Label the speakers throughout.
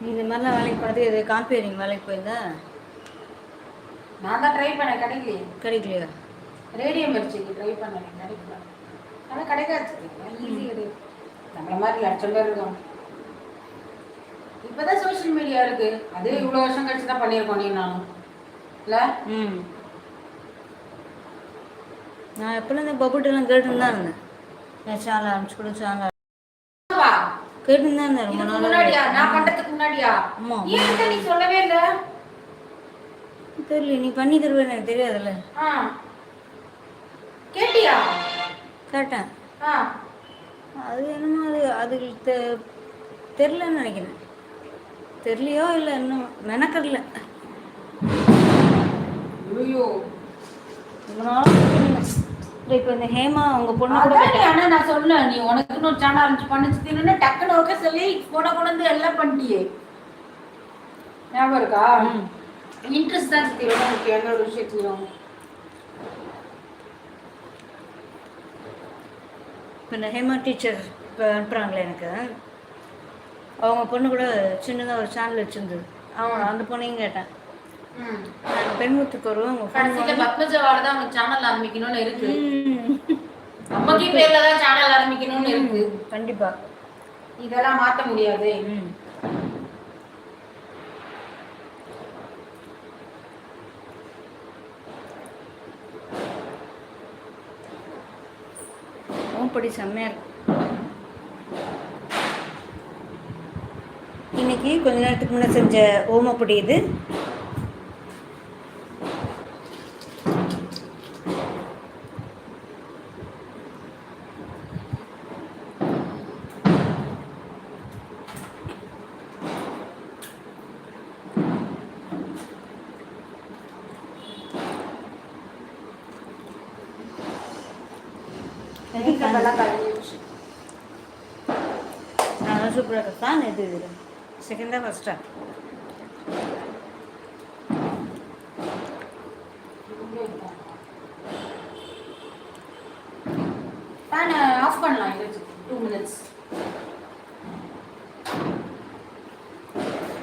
Speaker 1: நீ இந்த மாதிரிலாம் வேலைக்கு போனது இது காம்பேரிங் வேலைக்கு போயிருந்தா?
Speaker 2: நான் தான் ட்ரை பண்ணேன் கிடைக்கலையே.
Speaker 1: கிடைக்கலையா?
Speaker 2: ரேடியம் மிர்ச்சிக்கு ட்ரை பண்ணேன் கிடைக்கல. ஆனால் கிடைக்காது. ஈஸி கிடையாது நம்மள மாதிரி லட்சம் பேர் இருக்கோம். இப்போதான் சோஷியல் மீடியா இருக்கு. அதே இவ்வளோ வருஷம் கழிச்சு தான் பண்ணியிருக்கோம் நீ நானும். இல்லை?
Speaker 1: ம். நான் எப்போல்லாம் இந்த பப்புட்டெல்லாம் கேட்டுன்னு தான் இருந்தேன். சேனல் அனுப்பிச்சு கொடு சேனல் கேட்டுன்னு தான் இருந்தேன் ரொம்ப
Speaker 2: இதுக்கு முன்னாடியா? நான் பண்றதுக்கு முன்னாடியா?
Speaker 1: ஆமா.
Speaker 2: ஏன் நீ சொல்லவே இல்லை?
Speaker 1: தெரியல நீ பண்ணி தருவேன்னு எனக்கு தெரியாதுல்ல.
Speaker 2: கேட்டியா?
Speaker 1: கேட்டேன். அது என்னமோ அது அது தெ தெரிலன்னு நினைக்கிறேன். தெரியலையோ இல்லை இன்னும் மெனக்கடல.
Speaker 2: ஐயோ.
Speaker 1: இப்போ இந்த ஹேமா அவங்க பொண்ணு கூட
Speaker 2: ஆனா நான் சொன்னேன் நீ உனக்குன்னு ஒரு சேனல் ஆரம்பிச்சு பண்ணிச்சுன்னு டக்குன்னு ஓகே சொல்லி போன கொண்டு எல்லாம் பண்ணிட்டியே. ஞாபகம் இருக்கா. இன்ட்ரெஸ்ட் தான் சுத்தி ரொம்ப முக்கியம். எந்த ஒரு விஷயத்துலையும்.
Speaker 1: இப்போ இந்த ஹேமா டீச்சர் இப்போ அனுப்புகிறாங்களே எனக்கு. அவங்க பொண்ணு கூட சின்னதாக ஒரு சேனல் வச்சுருந்தது அவங்க அந்த பொண்ணையும் கேட்டேன். பெண்முத்துக்கு வருவோம்
Speaker 2: கடைசியில தான் உனக்கு சேனல் ஆரம்பிக்கணும்னு இருக்கு.
Speaker 1: ம்.
Speaker 2: அம்மாக்கி பேர்ல தான் சேனல் ஆரம்பிக்கணும்னு இருக்கு?
Speaker 1: கண்டிப்பா.
Speaker 2: இதெல்லாம் மாத்த முடியாது.
Speaker 1: ஓம்படி செம்மையா இருக்கு. இன்னைக்கு கொஞ்ச நேரத்துக்கு முன்னே செஞ்ச ஓமப்பொடி இது. சூப்பராக இருக்கு இது செகண்டா ஃபர்ஸ்டா
Speaker 2: ஃபேன் ஆஃப் பண்ணலாம் இது டூ மினிட்ஸ்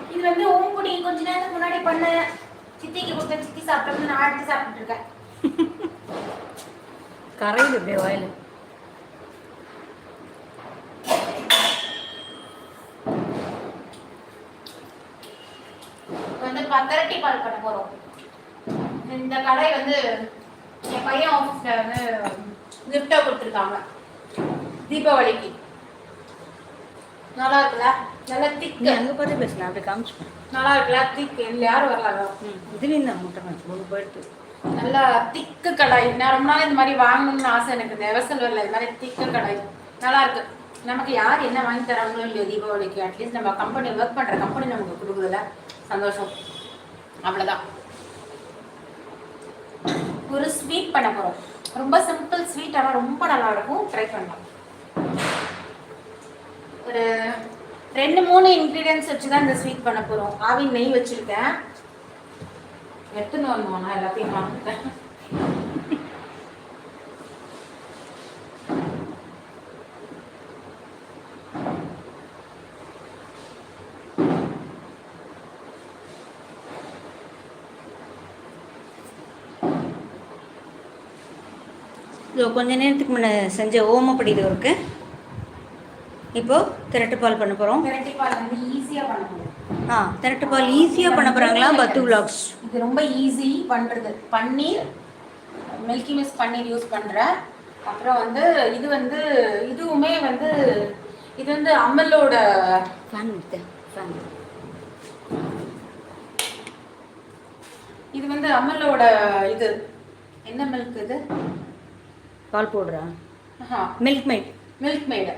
Speaker 2: இது வந்து ஓம்புடி கொஞ்ச நேரத்துக்கு முன்னாடி பண்ண சித்திக்கு கொடுத்த சித்தி சாப்பிட்டது நான் அடுத்து சாப்பிட்டு இருக்கேன்
Speaker 1: கரையுது அப்படியே வாயில்
Speaker 2: பத்தரட்டி பால் பண்ண போறோம். இந்த கடை வந்து என் பையன் ஆஃபீஸ்ல வந்து கிஃப்டா கொடுத்துருக்காங்க. தீபாவளிக்கு. நல்லா இருக்குல்ல? நல்லா
Speaker 1: நீ
Speaker 2: திக்கு
Speaker 1: அங்கே பார்த்து பேசலாம் அப்படி காமிச்சு
Speaker 2: நல்லா இருக்குல்ல? திக்கு இல்லை யாரும் வரலாங்க
Speaker 1: ம் இதுலேயும் தான் முட்டை ஒரு போயிட்டு
Speaker 2: நல்லா திக்கு கடாய் நான் ரொம்ப நாள் இந்த மாதிரி வாங்கணும்னு ஆசை எனக்கு. இந்த எவசல் வரல இது மாதிரி திக்கு கடாய் நல்லா இருக்கு. நமக்கு யார் என்ன வாங்கி தராங்களோ இல்லையோ தீபாவளிக்கு? அட்லீஸ்ட் நம்ம கம்பெனி ஒர்க் பண்ற கம்பெனி நமக்கு கொடுக்குதுல சந்தோஷம். அவ்வளோதான் ஒரு ஸ்வீட் பண்ண போகிறோம் ரொம்ப சிம்பிள் ஸ்வீட் ஆனால் ரொம்ப நல்லா இருக்கும். ட்ரை பண்ணலாம். ஒரு ரெண்டு மூணு இன்க்ரீடியன்ஸ் வச்சு தான் இந்த ஸ்வீட் பண்ண போகிறோம் ஆவி நெய் வச்சுருக்கேன். எடுத்துன்னு வரணுமா நான் எல்லாத்தையும் வாங்கிட்டேன்
Speaker 1: கொஞ்ச நேரத்துக்கு முன்னே செஞ்ச ஓமப்படி இது இருக்கு. இப்போ திரட்டுப்பால் பண்ண போகிறோம்
Speaker 2: வெரைட்டி பால் வந்து ஈஸியா பண்ண முடியும்
Speaker 1: ஆ திரட்டுப்பால் ஈஸியாக பண்ண போகிறாங்களா பத்து விலாக்ஸ்
Speaker 2: இது ரொம்ப ஈஸி பண்றது. Paneer Milky Mist paneer use பண்றேன் அப்புறம் வந்து இது வந்து இதுவுமே வந்து இது வந்து அமலோட
Speaker 1: ஃபேன் ஃபேன்
Speaker 2: இது வந்து அமலோட இது. என்ன மில்க் இது?
Speaker 1: பால் போடுறா. மில்க் மேட்
Speaker 2: மில்க் மேடு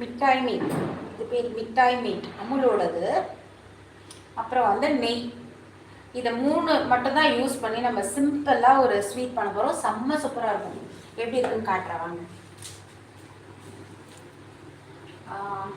Speaker 2: மிட்டாய் மீட் இது பேர் மிட்டாய் மீட் அமுலோடது. அப்புறம் வந்து நெய். இதை மூணு மட்டும் தான் யூஸ் பண்ணி நம்ம சிம்பிளாக ஒரு ஸ்வீட் பண்ண போகிறோம் செம்ம சூப்பராக இருக்கும். எப்படி இருக்குன்னு காட்டுறேன் வாங்க. ஆஹ்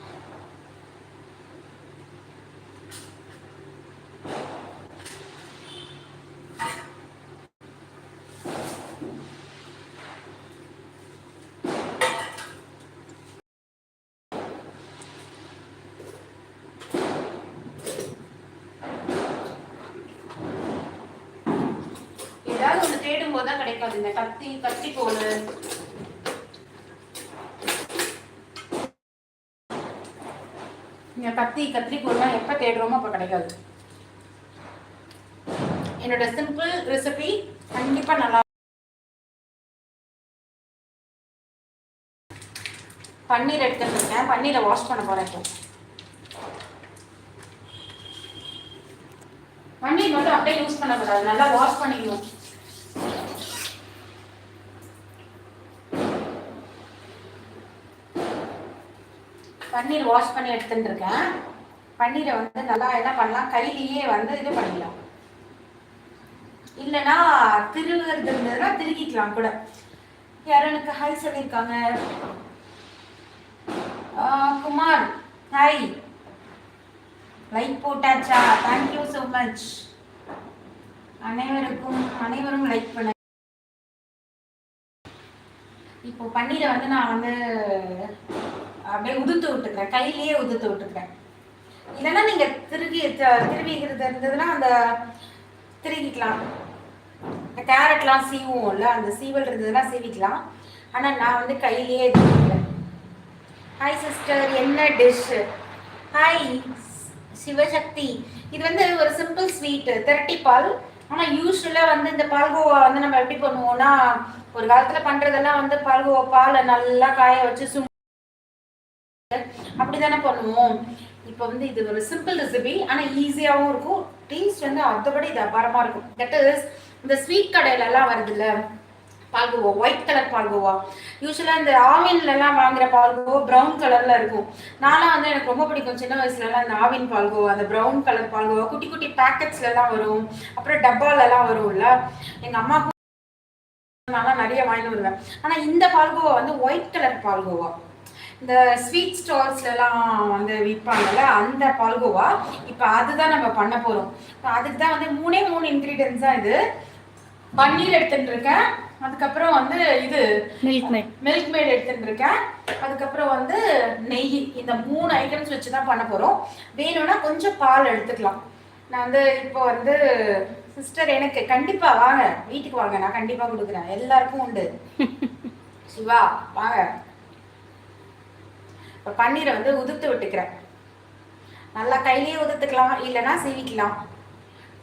Speaker 2: தேடும் போது தான் கிடைக்காது. இந்த கத்தி கத்திக்கோல் இந்த கத்தி கத்திரிக்கோல்லாம் எப்போ தேடுறோமோ அப்போ கிடைக்காது. என்னோட சிம்பிள் ரெசிபி கண்டிப்பா நல்லா பன்னீர் எடுத்துருக்கேன். பன்னீரை வாஷ் பண்ண போறேன் இப்போ. பன்னீர் மட்டும் அப்படியே யூஸ் பண்ணக்கூடாது. நல்லா வாஷ் பண்ணிக்கணும். பன்னீர் வாஷ் பண்ணி எடுத்துட்டு இருக்கேன் பன்னீரை வந்து நல்லா என்ன பண்ணலாம்? கையிலேயே வந்து இது பண்ணிடலாம் இல்லைன்னா திருவுறது இருந்ததுன்னா திருகிக்கலாம் கூட. யாரும் எனக்கு ஹாய் சொல்லியிருக்காங்க குமார் ஹாய் லைக் போட்டாச்சா? தேங்க்யூ ஸோ மச் அனைவருக்கும் அனைவரும் லைக் பண்ண. இப்போ பன்னீரை வந்து நான் வந்து அப்படியே உதுத்து விட்டுக்கிறேன். கையிலேயே உதுத்து விட்டுக்கிறேன். இல்லைன்னா நீங்க திருகி த- திருவிக்கிறது இருந்ததுன்னா அந்த திருகிக்கலாம். இந்த கேரட்லாம் சீவுவோம்ல அந்த சீவல் இருந்ததுன்னா சீவிக்கலாம். ஆனால் நான் வந்து கையிலேயே திருவிக்கிறேன் ஹாய் சிஸ்டர் என்ன டிஷ்ஷு ஹாய் சிவசக்தி. இது வந்து ஒரு சிம்பிள் ஸ்வீட்டு திரட்டி பால். ஆனால் யூஸ்வலாக வந்து இந்த பால்கோவா வந்து நம்ம எப்படி பண்ணுவோம்னா ஒரு காலத்தில் பண்ணுறதெல்லாம் வந்து பால்கோவா பாலை நல்லா காய வச்சு சும் அப்படிதானே பண்ணுவோம். இப்போ வந்து இது ஒரு சிம்பிள் ரெசிபி ஆனா ஈஸியாகவும் இருக்கும். டேஸ்ட் வந்து அதைப்படி இது அபாரமா இருக்கும். தட் இஸ் இந்த ஸ்வீட் கடையில எல்லாம் வருதுல்ல பால்கோவா ஒயிட் கலர் பால்கோவா யூஸ்வலாக இந்த ஆவின்ல எல்லாம் வாங்குற பால்கோவா ப்ரௌன் கலர்ல இருக்கும். நான்லாம் வந்து எனக்கு ரொம்ப பிடிக்கும். சின்ன வயசுல எல்லாம் இந்த ஆவின் பால்கோவா அந்த ப்ரௌன் கலர் பால்கோவா குட்டி குட்டி பேக்கெட்ஸ்ல எல்லாம் வரும். அப்புறம் டப்பால எல்லாம் வரும்ல. எங்க அம்மாவுக்கும் நான்லாம் நிறைய வாங்கிட்டு வருவேன். ஆனா இந்த பால்கோவா வந்து ஒயிட் கலர் பால்கோவா இந்த ஸ்வீட் ஸ்டால்ஸ்ல எல்லாம் வந்து விற்பாங்கல்ல அந்த பால்கோவா? இப்போ அதுதான் நம்ம பண்ண போறோம். இப்ப அதுக்கு தான் வந்து மூணே மூணு இன்கிரீடியன்ஸ் தான் இது. பன்னீர் எடுத்துட்டு இருக்கேன் அதுக்கப்புறம் வந்து இது
Speaker 1: மில்க் மேட்
Speaker 2: மில்க் மேட் எடுத்துட்டு இருக்கேன் அதுக்கப்புறம் வந்து நெய். இந்த மூணு ஐட்டம்ஸ் வச்சு தான் பண்ண போறோம். வேணும்னா கொஞ்சம் பால் எடுத்துக்கலாம். நான் வந்து இப்போ வந்து சிஸ்டர் எனக்கு கண்டிப்பா வாங்க. வீட்டுக்கு வாங்க. நான் கண்டிப்பா கொடுக்குறேன். எல்லாருக்கும் உண்டு. சிவா வாங்க. இப்போ பன்னீரை வந்து உதுத்து விட்டுக்கிறேன். நல்லா கையிலேயே உதுத்துக்கலாம் இல்லைன்னா சீவிக்கலாம்.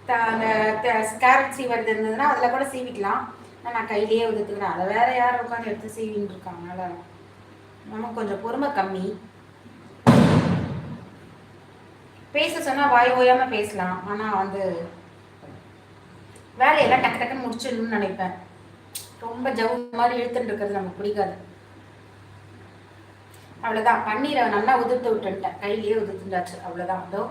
Speaker 2: த- அந்த கேரட் சீவர் இருந்ததுன்னா அதில் கூட சீவிக்கலாம். ஆனால் நான் கையிலேயே உதுத்துக்கிறேன். அதை வேற யாரும் உட்காந்து எடுத்து சீவின்னு இருக்காங்கனால நமக்கு கொஞ்சம் பொறுமை கம்மி. பேச சொன்னால் வாய் ஓயாமல் பேசலாம். ஆனால் வந்து வேலையெல்லாம் டக்கு டக்குன்னு முடிச்சிடணும்னு நினைப்பேன். ரொம்ப ஜவு மாதிரி இழுத்துட்டு இருக்கிறது நமக்கு பிடிக்காது. அவ்வளோதான் பன்னீரை நல்லா உதிர்த்து விட்டுட்டேன். கையிலேயே உதிர்த்துட்டாச்சு. அவ்வளோதான் அதோ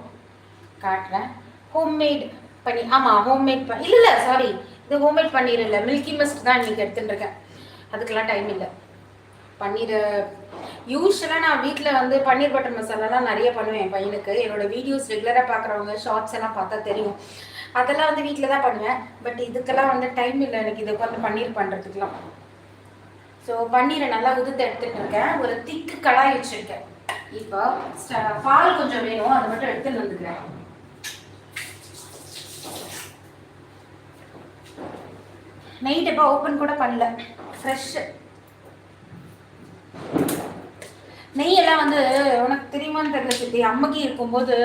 Speaker 2: காட்டுறேன். ஹோம்மேட் பண்ணி ஆமாம் ஹோம்மேட் ப இல்லை இல்லை சாரி இது ஹோம்மேட் பன்னீர் இல்லை. மில்கி மிஸ்ட் தான் இன்றைக்கி எடுத்துட்டுருக்கேன். அதுக்கெல்லாம் டைம் இல்லை. பன்னீர் யூஸ்வலாக நான் வீட்டில் வந்து பன்னீர் பட்டர் மசாலாலாம் நிறைய பண்ணுவேன் என் பையனுக்கு. என்னோடய வீடியோஸ் ரெகுலராக பார்க்குறவங்க ஷார்ட்ஸ் எல்லாம் பார்த்தா தெரியும். அதெல்லாம் வந்து வீட்டில் தான் பண்ணுவேன். பட் இதுக்கெல்லாம் வந்து டைம் இல்லை. எனக்கு இதை உட்காந்து பன்னீர் பண்ணுறதுக்கெலாம் ஸோ பன்னீரை நல்லா உதுத்து எடுத்துட்டு இருக்கேன். ஒரு திக்கு கடாய் வச்சிருக்கேன். இப்போ பால் கொஞ்சம் வேணும். அதை மட்டும் எடுத்துட்டு வந்துக்கிறேன். நெய் டப்பா ஓப்பன் கூட பண்ணல. ஃப்ரெஷ் நெய்யெல்லாம் வந்து உனக்கு தெரியுமான்னு தெரியல சித்தி. அம்மைக்கு இருக்கும்போது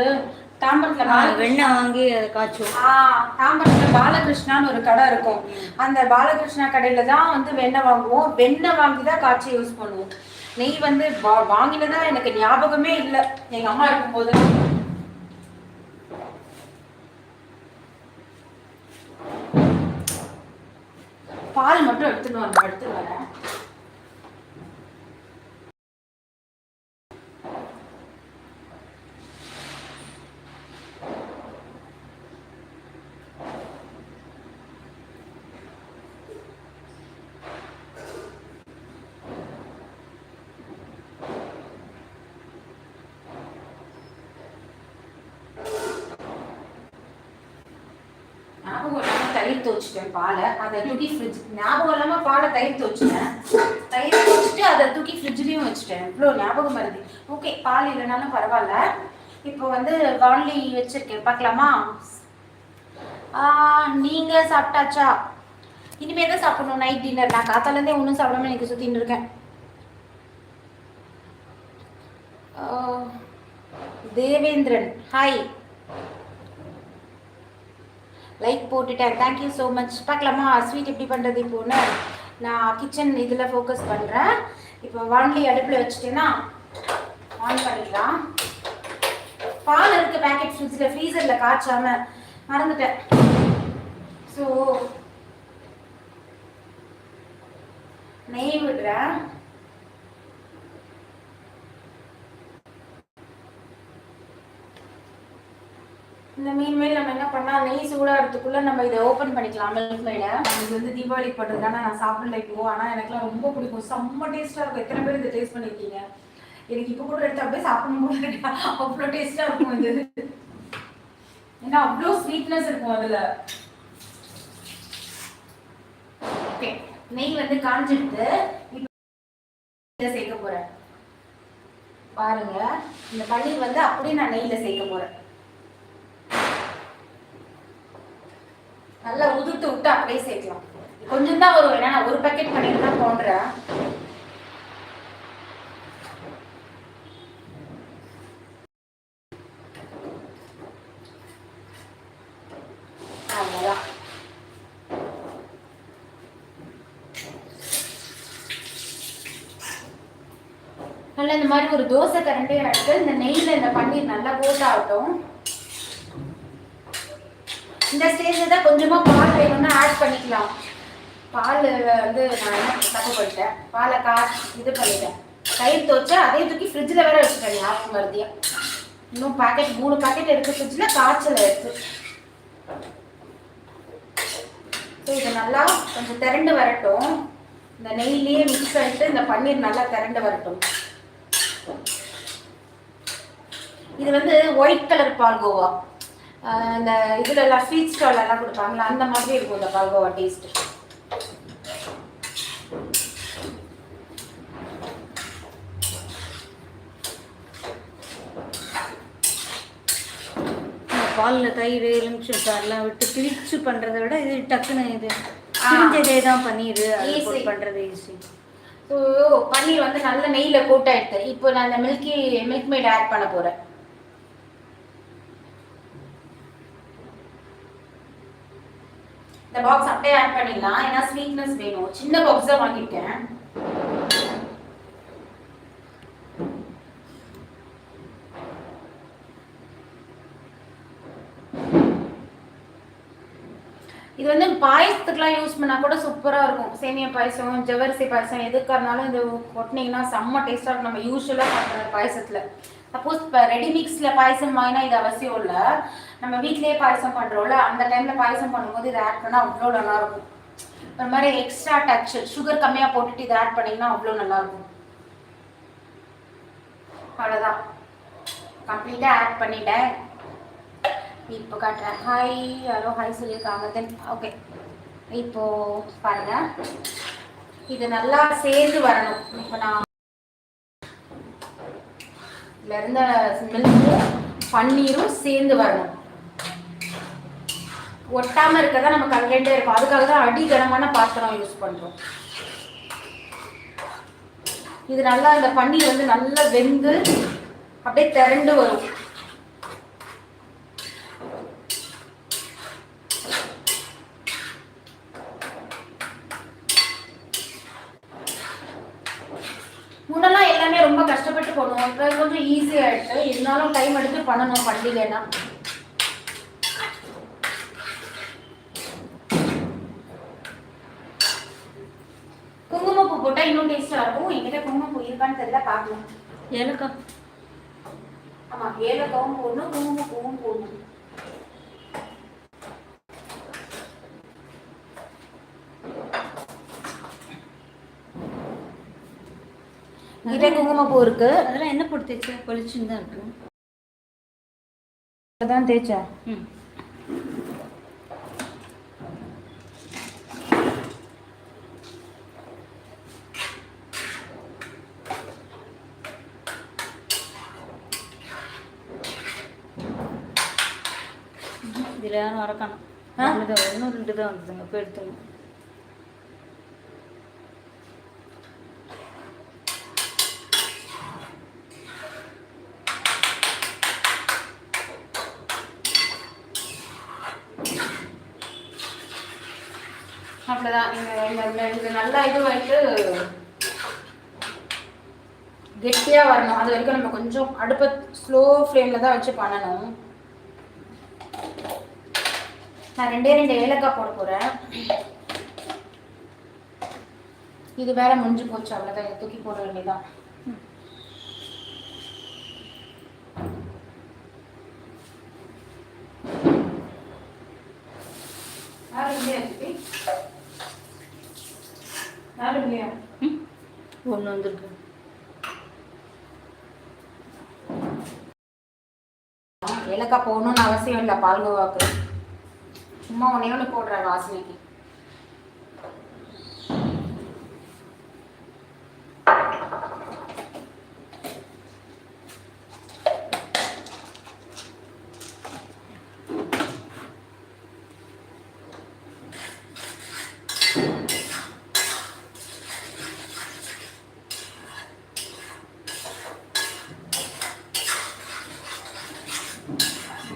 Speaker 2: தாம்பரத்துல
Speaker 1: வெண்ணெய் வாங்கி அதை காய்ச்சுவோம்.
Speaker 2: தாம்பரத்துல பாலகிருஷ்ணான்னு ஒரு கடை இருக்கும். அந்த பாலகிருஷ்ணா கடையில தான் வந்து வெண்ணெய் வாங்குவோம். வெண்ணெய் வாங்கி தான் காய்ச்சி யூஸ் பண்ணுவோம். நெய் வந்து வா- வாங்கினதா எனக்கு ஞாபகமே இல்லை. எங்க அம்மா இருக்கும்போது. பால் மட்டும் எடுத்துட்டு வரணும் எடுத்துட்டு வரேன் ஞாபகம் இல்லாம வச்சுட்டேன் பாலை. அதை தூக்கி ஃப்ரிட்ஜ் ஞாபகம் இல்லாமல் பாலை தயிர் துவச்சிட்டேன். தயிர் வச்சுட்டு அதை தூக்கி ஃப்ரிட்ஜ்லேயும் வச்சுட்டேன். இவ்வளோ ஞாபகம் வருது. ஓகே பால் இல்லைனாலும் பரவாயில்ல. இப்போ வந்து வான்லி வச்சிருக்கேன். பார்க்கலாமா? நீங்கள் நீங்க சாப்பிட்டாச்சா? இனிமேல் தான் சாப்பிடணும். நைட் டின்னர் நான் காத்தாலேருந்தே ஒன்றும் சாப்பிடாம எனக்கு சுற்றின்னு இருக்கேன். தேவேந்திரன். ஹாய் லைக் போட்டுட்டேன். தேங்க்யூ ஸோ மச் பார்க்கலாமா? ஸ்வீட் எப்படி பண்ணுறது இப்போன்னு? நான் கிச்சன் இதில் ஃபோக்கஸ் பண்ணுறேன் இப்போ வான்லி அடுப்பில் வச்சுட்டேன்னா ஆன் பண்ணிக்கலாம் பால் இருக்க பேக்கெட் ஃப்ரிட்ஜில் ஃப்ரீசரில் காய்ச்சாமல் மறந்துட்டேன். ஸோ நெய் விடுறேன். இந்த மீன் மேல் நம்ம என்ன பண்ணால் நெய் சூடாகிறதுக்குள்ள நம்ம இதை ஓப்பன் பண்ணிக்கலாம் மில்க் மேட இது வந்து தீபாவளிக்கு பண்ணுறதுனால நான் சாப்பிடல இப்போ ஆனால் எனக்குலாம் ரொம்ப பிடிக்கும். செம்ம டேஸ்ட்டாக இருக்கும். எத்தனை பேர் இதை டேஸ்ட் பண்ணியிருக்கீங்க எனக்கு இப்போ கூட எடுத்து அப்படியே சாப்பிடணும் போல அவ்வளோ டேஸ்ட்டாக இருக்கும் இது. ஏன்னா அவ்வளோ ஸ்வீட்னஸ் இருக்கும் அதில். ஓகே நெய் வந்து காஞ்சிடுது இப்போ சேர்க்க போகிறேன் பாருங்க. இந்த பன்னீர் வந்து அப்படியே நான் நெய்யில் சேர்க்க போகிறேன் நல்லா உதுத்து விட்டு அப்படியே சேர்க்கலாம். கொஞ்சம் தான் வரும். ஏன்னா நான் ஒரு பேக்கெட் பண்ணிட்டு தான் போடுறேன் நல்லா இந்த மாதிரி ஒரு தோசை கரண்டே எடுத்து இந்த நெய்யில் இந்த பன்னீர் நல்லா போட்டாகட்டும் ஆகட்டும் இந்த ஸ்டேஜில் தான் கொஞ்சமாக பால் வேணும்னா ஆட் பண்ணிக்கலாம். பால் வந்து நான் என்ன தப்பு பண்ணிட்டேன்? பாலை கா இது பண்ணிட்டேன். தயிர் துவச்சா அதே தூக்கி ஃப்ரிட்ஜில் வேற வச்சுட்டேன் ஞாபகம் மருதியா இன்னும் பாக்கெட் மூணு பாக்கெட் இருக்குது ஃப்ரிட்ஜில் காய்ச்சல் எடுத்து ஸோ இதை நல்லா கொஞ்சம் திரண்டு வரட்டும். இந்த நெய்லேயே மிக்ஸ் ஆகிட்டு இந்த பன்னீர் நல்லா திரண்டு வரட்டும். இது வந்து ஒயிட் கலர் பால்கோவா கோவா. இந்த இதுல எல்லாம் ஸ்வீட் ஸ்டால் எல்லாம் கொடுப்பாங்களா அந்த மாதிரி இருக்கும் இந்த பால்கோவா டேஸ்ட்
Speaker 1: பாலில் தயிர் எலுமிச்சம் சாரெலாம் விட்டு பிரித்து பண்ணுறதை விட இது டக்குன்னு இது பிரிஞ்சதே தான் பன்னீர். பண்ணுறது ஈஸி
Speaker 2: ஸோ பன்னீர் வந்து நல்ல நெய்யில கோட் ஆயிடுது. இப்போ நான் இந்த மில்கி மில்க் மேட் ஆட் பண்ண போறேன். இந்த பாக்ஸ் அப்படியே ஆட் பண்ணிடலாம். ஏன்னா ஸ்வீட்னஸ் வேணும். சின்ன பாக்ஸ் தான் வாங்கிட்டேன் இது வந்து பாயசத்துக்குலாம் யூஸ் பண்ணா கூட சூப்பரா இருக்கும். சேமியா பாயசம் ஜவரிசி பாயசம் எதுக்கா இருந்தாலும் இது கொட்டினீங்கன்னா செம்ம டேஸ்டா இருக்கும். நம்ம யூஸ்வலா பண்ற பாயசத்துல. சப்போஸ் இப்போ ரெடி மிக்ஸ்ல பாயசம் வாங்கினா இது அவசியம் இல்ல. நம்ம வீட்லயே பாயசம் பண்றோம்ல அந்த டைம்ல பாயசம் பண்ணும்போது இதை ஆட் பண்ணா அவ்வளோ நல்லா இருக்கும் ஒரு மாதிரி எக்ஸ்ட்ரா டச் சுகர் கம்மியா போட்டுட்டு இதை ஆட் பண்ணீங்கன்னா அவ்வளோ நல்லா இருக்கும் அவ்வளோதான் கம்ப்ளீட்டாக ஆட் பண்ணிட்டேன். இப்போ காட்டுறேன். ஹாய் யாரோ ஹாய் சொல்லியிருக்காங்க. தென் ஓகே இப்போ பாருங்க. இது நல்லா சேர்ந்து வரணும். இப்போ நான் இதுல இருந்த மில்க்கும் பன்னீரும் சேர்ந்து வரணும். ஒட்டாம இருக்கிறதா நம்ம கல்கண்டே இருக்கும். அதுக்காக தான் அடிகனமான பாத்திரம் யூஸ் பண்றோம். இது நல்லா இந்த பன்னீர் வந்து நல்லா வெந்து அப்படியே திரண்டு வரும். முன்னெல்லாம் எல்லாமே ரொம்ப கஷ்டப்பட்டு பண்ணுவோம். இப்போ கொஞ்சம் ஈஸி இருந்தாலும் டைம் எடுத்து பண்ணணும் பண்டிகைனா குங்குமப்பூ டேஸ்டாக இருக்கும் என்கிட்ட குங்குமப்பூ இருக்கான்னு தெரியல பார்க்கலாம்.
Speaker 1: ஏலக்காய்
Speaker 2: ஆமாம் ஏலக்காவும் போடணும் குங்குமப்பூவும் போடணும். கிட்ட குங்குமப்பூ இருக்கு.
Speaker 1: அதெல்லாம் என்ன போட்டு தேய்ச்சா? பளிச்சுன்னு தான் இருக்கும்
Speaker 2: தான் தேய்ச்சா.
Speaker 1: ம். சரியான வரக்கணும் ஒன்றும் ரெண்டு தான் வந்ததுங்க போய் எடுத்துங்க
Speaker 2: அவ்வளோதான் இந்த இந்த நல்லா இது வந்துட்டு கெட்டியாக வரணும் அது வரைக்கும் நம்ம கொஞ்சம் அடுப்பை ஸ்லோ ஃப்ளேமில் தான் வச்சு பண்ணணும் நான் ரெண்டே ரெண்டு ஏலக்காய் போட போகிறேன் இது வேற முடிஞ்சு போச்சு அவ்வளோதான் இதை தூக்கி போட வேண்டியதான்
Speaker 1: ஒன்று வந்திருக்கு.
Speaker 2: ஏலக்காய் போடணும்னு அவசியம் இல்லை பால்கோவாக்கு சும்மா ஒன்னே ஒன்று போடுறாரு வாசனைக்கு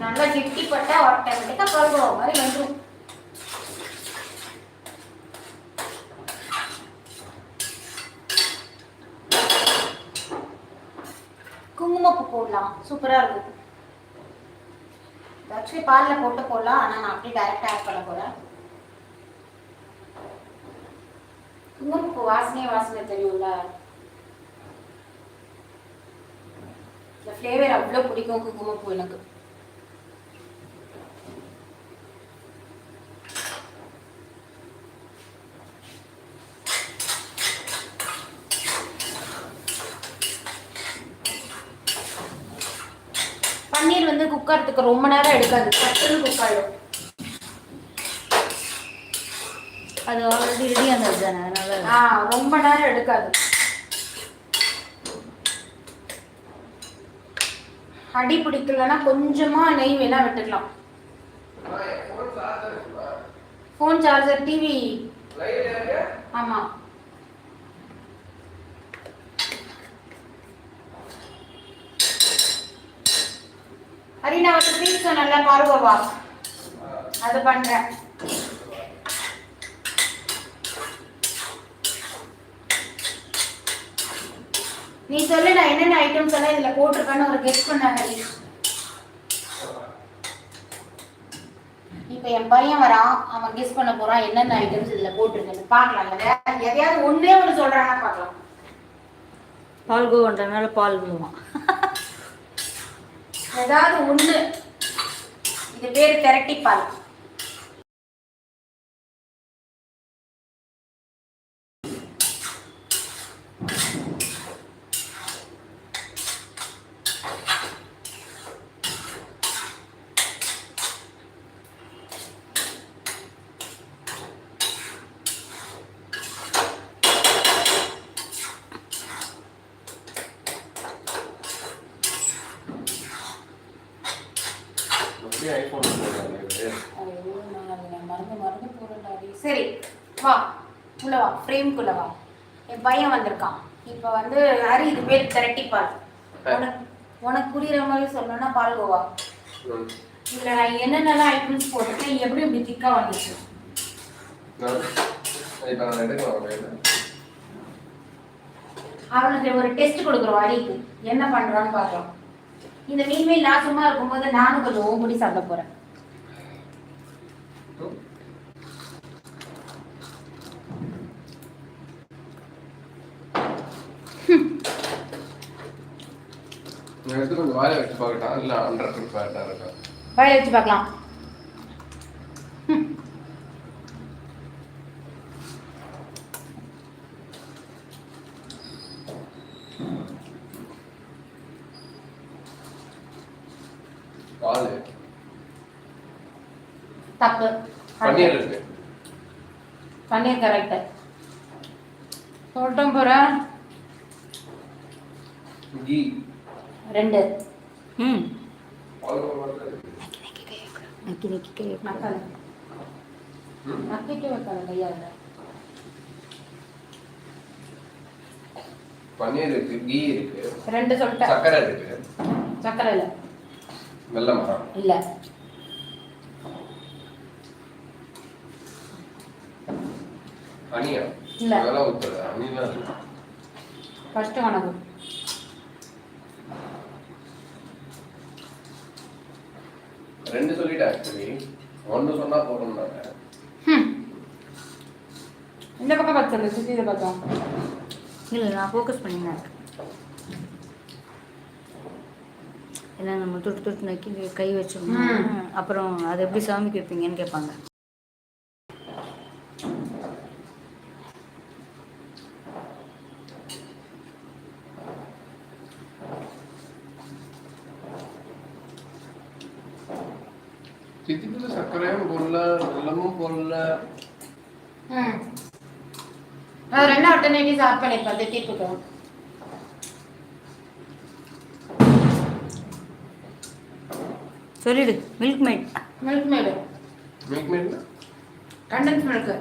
Speaker 2: நல்லா கெட்டிப்பட்டா ஆட்டோமேட்டிக்காக பால்கோவா மாதிரி வந்துடும் குங்குமப்பூ போடலாம் சூப்பராக இருக்கும் ஆக்சுவலி பாலில் போட்டு போடலாம். ஆனால் நான் அப்படியே டைரெக்டாக ஆட் பண்ண போகிறேன் குங்குமப்பூ வாசனையே வாசனை தெரியும்ல. இந்த ஃப்ளேவர் அவ்வளோ பிடிக்கும் குங்குமப்பூ எனக்கு. பன்னீர் வந்து குக்கறதுக்கு ரொம்ப நேரம் எடுக்காது. சட்டுன்னு குக் ஆயிடும்.
Speaker 1: அது ஆல்ரெடி ரெடி ஆனது தானே அதனால.
Speaker 2: ஆ ரொம்ப நேரம் எடுக்காது. அடி பிடிக்கலன்னா கொஞ்சமா நெய் வேணா விட்டுக்கலாம். ஃபோன் சார்ஜர் டிவி ஆமா ஹரி நான் ஒரு ஸ்வீட் சொன்னல பால்கோவா அது பண்றேன். நீ சொல்லு நான் என்னென்ன ஐட்டம்ஸ் எல்லாம் இதுல போட்டிருக்கேன்னு ஒரு கெஸ்ட் பண்ணாங்க ஹரி இப்போ என் பையன் வரான் அவன் கெஸ் பண்ண போறான் என்னென்ன ஐட்டம்ஸ் இதுல போட்டிருக்கேன் பாக்கலாம் எதையாவது ஒண்ணே ஒன்று சொல்றானா பார்க்கலாம்.
Speaker 1: பால்கோவன்றனால பால் விழுவான்.
Speaker 2: ஏதாவது ஒன்று இது பேர் திரட்டி பால்
Speaker 3: அப்படியே ஐஃபோன்
Speaker 2: ஐயோ, நான் அதுல மறந்து மறந்து போறேன்டா டேய். சரி வா உள்ள வா ஃப்ரேம்குள்ள வா என் பையன் வந்திருக்கான். இப்போ வந்து ஹரி இது பேர் திரட்டி பால். உனக்கு உனக்கு புரியுற மாதிரி சொல்லணும்னா பால்கோவா இதுல நான் என்னென்னலாம் ஐட்டம்ஸ் போட்டிருக்கேன் எப்படி இப்படி திக்கா வந்துச்சு? அவனுக்கு ஒரு டெஸ்ட் கொடுக்குறோம் ஹரிக்கு. என்ன பண்றான்னு பார்க்கலாம். இந்த மீன்மேல் நான் சும்மா இருக்கும்போது நானும் கொஞ்சம் ஓம்படி சாப்பிட போறேன்.
Speaker 3: எடுத்து கொஞ்சம் வாயில வச்சு பார்க்கட்டா? இல்லை அண்டர் ப்ரிப்பேர்டாக இருக்கா?
Speaker 2: வாயில வச்சு பார்க்கலாம்.
Speaker 3: பால்.
Speaker 2: தப்பு.
Speaker 3: பன்னீர் இருக்கு.
Speaker 2: பன்னீர் கரெக்ட் சொல்லிட்டோம் போறேன்.
Speaker 3: கீ.
Speaker 2: ரெண்டு.
Speaker 1: ம். நக்கி நக்கி கை
Speaker 2: மக்கால
Speaker 3: ம்.
Speaker 2: நக்கிட்டு வைக்காத கையால
Speaker 3: பன்னீர் இருக்கு கீ இருக்கு
Speaker 2: ரெண்டு சொல்லிட்டேன்
Speaker 3: சக்கரை இருக்கு.
Speaker 2: சக்கரை இல்ல.
Speaker 3: வெள்ளை மரம்.
Speaker 2: இல்ல.
Speaker 3: அணியா
Speaker 2: இல்ல.
Speaker 3: அதெல்லாம் ஊத்துறது அணிலாம் இருக்கு
Speaker 2: ஃபர்ஸ்ட் கணக்கு
Speaker 3: ரெண்டு சொல்லிட்டேன் ஆக்சுவலி ஒன்று சொன்னா போதும்.
Speaker 2: இந்த பக்கம் பார்த்து சொல்லு சுத்தி இதை பார்த்தோம்
Speaker 1: இல்லை நான் ஃபோக்கஸ் பண்ணினேன் ஏன்னா நம்ம தொட்டு தொட்டு நக்கி கை வச்சோம்னா
Speaker 2: ம்.
Speaker 1: அப்புறம் அதை எப்படி சாமிக்கு வைப்பீங்கன்னு கேட்பாங்க
Speaker 3: சித்திக்குள்ள சர்க்கரையும் போடல வெள்ளமும் போடல
Speaker 2: ம் அது ரெண்டு ஆல்டர்னேட்டிவ்ஸ் ஆட் பண்ணிருப்பேன் திட்டிட்டு
Speaker 1: சொல்லிடு Milkmaid
Speaker 2: Milkmaid
Speaker 3: milk மேட்னா
Speaker 2: கண்டன்ஸ் மில்க்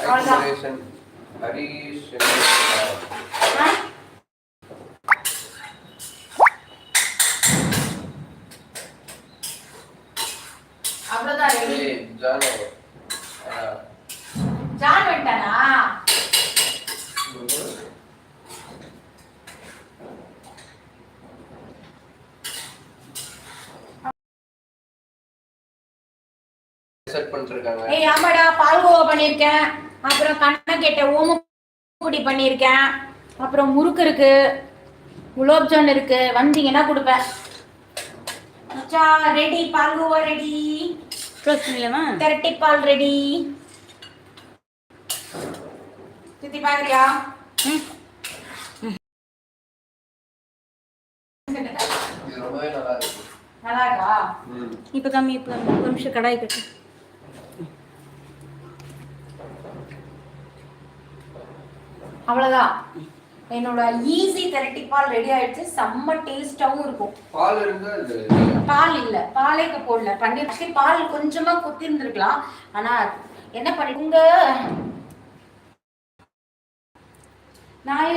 Speaker 2: அவ்வளவுதான்.
Speaker 3: ஐசோலேஷன் ஹரிஷ்
Speaker 2: அவ்வளவுதான் ரெடி
Speaker 3: ஜானோ
Speaker 2: ஜான் வந்துட்டானா
Speaker 3: செட் பண்ணிட்டு இருக்காங்க
Speaker 2: ஏய் ஆமாடா பால்கோவா பண்ணியிருக்கேன் அப்புறம் கண்ணை கேட்ட ஓமக்குடி பண்ணியிருக்கேன். அப்புறம் முறுக்கு இருக்கு. குலோப்ஜான் இருக்கு. வந்தீங்கன்னா கொடுப்பேன். மச்சா ரெடி பால்கோவா ரெடி
Speaker 1: க்ளோஸ் பண்ணிடலாமா
Speaker 2: திரட்டி பால் ரெடி சுத்தி
Speaker 1: ம்.
Speaker 3: ரொம்பவே நல்லா இருக்கு?
Speaker 1: இப்போ கம்மி இப்போ ஒரு நிமிஷம் கடாய் கட்டு.
Speaker 2: அவ்வளவுதான். என்னோட ஈஸி திரட்டி பால் ரெடி ஆயிடுச்சு. செம்ம டேஸ்டாவும் இருக்கும்.
Speaker 3: பால்
Speaker 2: பால் இல்ல. பாலே போடல. பன்னீர் பால் கொஞ்சமா கொத்தி இருந்திருக்கலாம். ஆனா என்ன பண்ணிட்டுங்க நான்